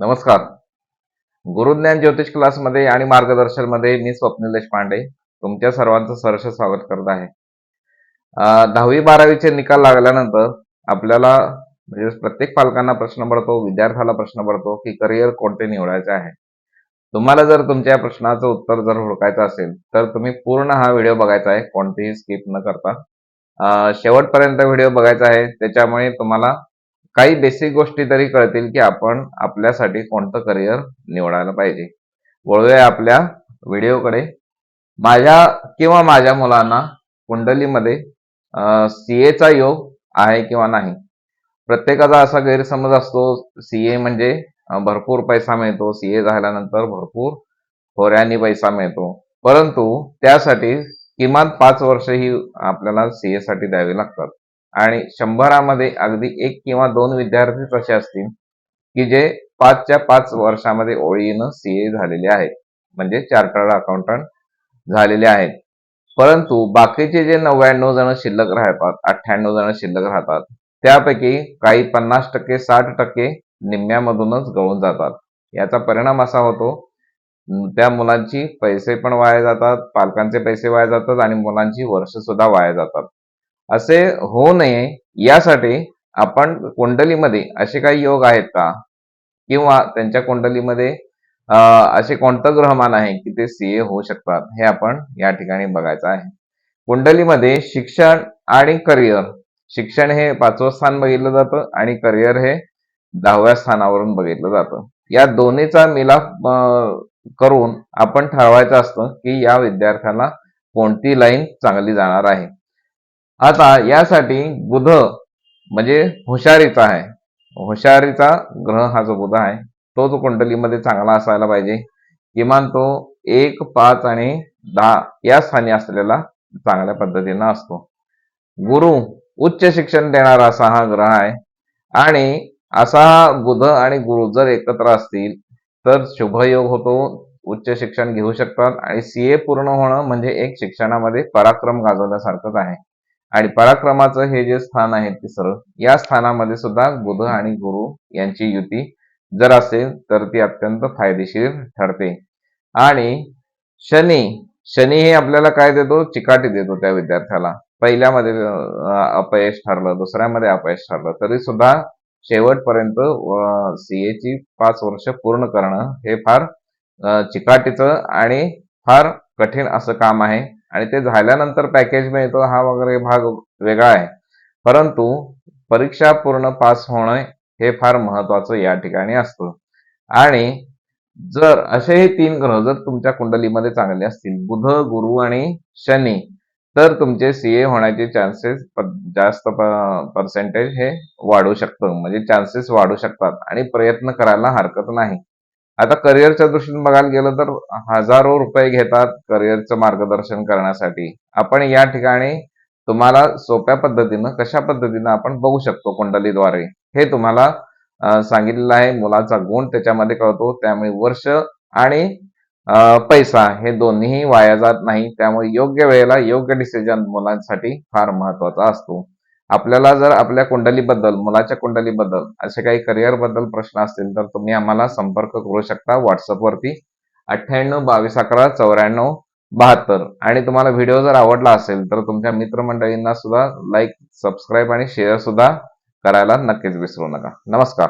नमस्कार. गुरुज्ञान ज्योतिष क्लासमध्ये आणि मार्गदर्शनमध्ये मी स्वप्नील देशपांडे तुमच्या सर्वांचं सहर्ष स्वागत करत आहे. दहावी बारावीचे निकाल लागल्यानंतर आपल्याला म्हणजे प्रत्येक पालकांना प्रश्न पडतो विद्यार्थ्याला प्रश्न पडतो की करिअर कोणते निवडायचे आहे. तुम्हाला जर तुमच्या प्रश्नाचं उत्तर जर हुडकायचं असेल तर तुम्ही पूर्ण हा व्हिडिओ बघायचा आहे कोणतेही स्किप न करता. शेवटपर्यंत व्हिडिओ बघायचा आहे त्याच्यामुळे तुम्हाला काही बेसिक गोष्टी तरी कळतील की आपण आपल्यासाठी कोणतं करिअर निवडायला पाहिजे. वळूया आपल्या व्हिडिओकडे माझ्या किंवा माझ्या मुलांना कुंडलीमध्ये सीएचा योग आहे किंवा नाही? प्रत्येकाचा असा गैरसमज असतो सीए म्हणजे भरपूर पैसा मिळतो. सीए झाल्यानंतर भरपूर होऱ्यानी पैसा मिळतो. परंतु त्यासाठी किमान पाच वर्ष ही आपल्याला सीए साठी द्यावी लागतात. आणि शंभरामध्ये अगदी एक किंवा दोन विद्यार्थीच असे असतील की जे पाचच्या पाच वर्षामध्ये ओळीनं सीए झालेले आहेत. म्हणजे चार्टर्ड अकाउंटंट झालेले आहेत. परंतु बाकीचे जे नव्याण्णव जण शिल्लक राहतात अठ्ठ्याण्णव जण शिल्लक राहतात त्यापैकी काही पन्नास टक्के साठ टक्के निम्म्यामधूनच गळून जातात. याचा परिणाम असा होतो त्या मुलांची पैसे पण वाया जातात पालकांचे पैसे वाया जातात आणि मुलांची वर्ष सुद्धा वाया जातात. असे होऊ नये यासाठी आपण कुंडलीमध्ये असे काही योग आहेत का? किंवा त्यांच्या कुंडलीमध्ये असे कोणतं ग्रहमान आहे की ते सीए होऊ शकतात? हे आपण या ठिकाणी बघायचं आहे. कुंडलीमध्ये शिक्षण आणि करिअर शिक्षण हे पाचवं स्थान बघितलं जातं आणि करिअर हे दहाव्या स्थानावरून बघितलं जातं. या दोन्हीचा मिलाप करून आपण ठरवायचं असतं की या विद्यार्थ्याला कोणती लाईन चांगली जाणार आहे. आता यासाठी बुध म्हणजे हुशारीचा आहे. हुशारीचा ग्रह हा जो बुध आहे तो जो कुंडलीमध्ये चांगला असायला पाहिजे. किमान तो एक पाच आणि दहा या स्थानी असलेला चांगल्या पद्धतीनं असतो. गुरु उच्च शिक्षण देणारा असा हा ग्रह आहे. आणि असा हा बुध आणि गुरु जर एकत्र असतील तर शुभयोग होतो उच्च शिक्षण घेऊ शकतात आणि सीए पूर्ण होणं म्हणजे एक शिक्षणामध्ये पराक्रम गाजवल्यासारखंच आहे. आणि पराक्रमाचं हे जे स्थान आहे तिसरं या स्थानामध्ये सुद्धा बुध आणि गुरु यांची युती जर असेल तर ती अत्यंत फायदेशीर ठरते. आणि शनी शनी हे आपल्याला काय देतो? चिकाटी देतो त्या विद्यार्थ्याला. पहिल्यामध्ये अपयश ठरलं दुसऱ्यामध्ये अपयश ठरलं तरी सुद्धा शेवटपर्यंत सीए ची पाच वर्ष पूर्ण करणं हे फार चिकाटीचं आणि फार कठीण असं काम आहे. आणि ते झाल्यानंतर पॅकेज मिळतो हा वगैरे भाग वेगळा आहे. परंतु परीक्षा पूर्ण पास होणं हे फार महत्वाचं या ठिकाणी असतं. आणि जर असे हे तीन ग्रह जर तुमच्या कुंडलीमध्ये चांगले असतील बुध गुरु आणि शनी तर तुमचे सीए होण्याचे चान्सेस जास्त पर्सेंटेज हे वाढू शकतं. म्हणजे चान्सेस वाढू शकतात आणि प्रयत्न करायला हरकत नाही. आता करिअरच्या दृष्टीने बघायला गेलं तर हजारो रुपये घेतात करिअरचं मार्गदर्शन करण्यासाठी. आपण या ठिकाणी तुम्हाला सोप्या पद्धतीनं कशा पद्धतीनं आपण बघू शकतो कुंडलीद्वारे? हे तुम्हाला सांगितलेलं आहे. मुलाचा गुण त्याच्यामध्ये कळतो. त्यामुळे वर्ष आणि पैसा हे दोन्हीही वाया जात नाही. त्यामुळे योग्य वेळेला योग्य डिसिजन मुलांसाठी फार महत्त्वाचा असतो. आपल्याला जर आपल्या कुंडलीबद्दल मुलाच्या कुंडलीबद्दल असे काही करिअरबद्दल प्रश्न असतील तर तुम्ही आम्हाला संपर्क करू शकता व्हॉट्सअपवरती अठ्ठ्याण्णव बावीस अकरा चौऱ्याण्णव बहात्तर. आणि तुम्हाला व्हिडिओ जर आवडला असेल तर तुमच्या मित्रमंडळींना सुद्धा लाईक सबस्क्राईब आणि शेअर सुद्धा करायला नक्कीच विसरू नका. नमस्कार.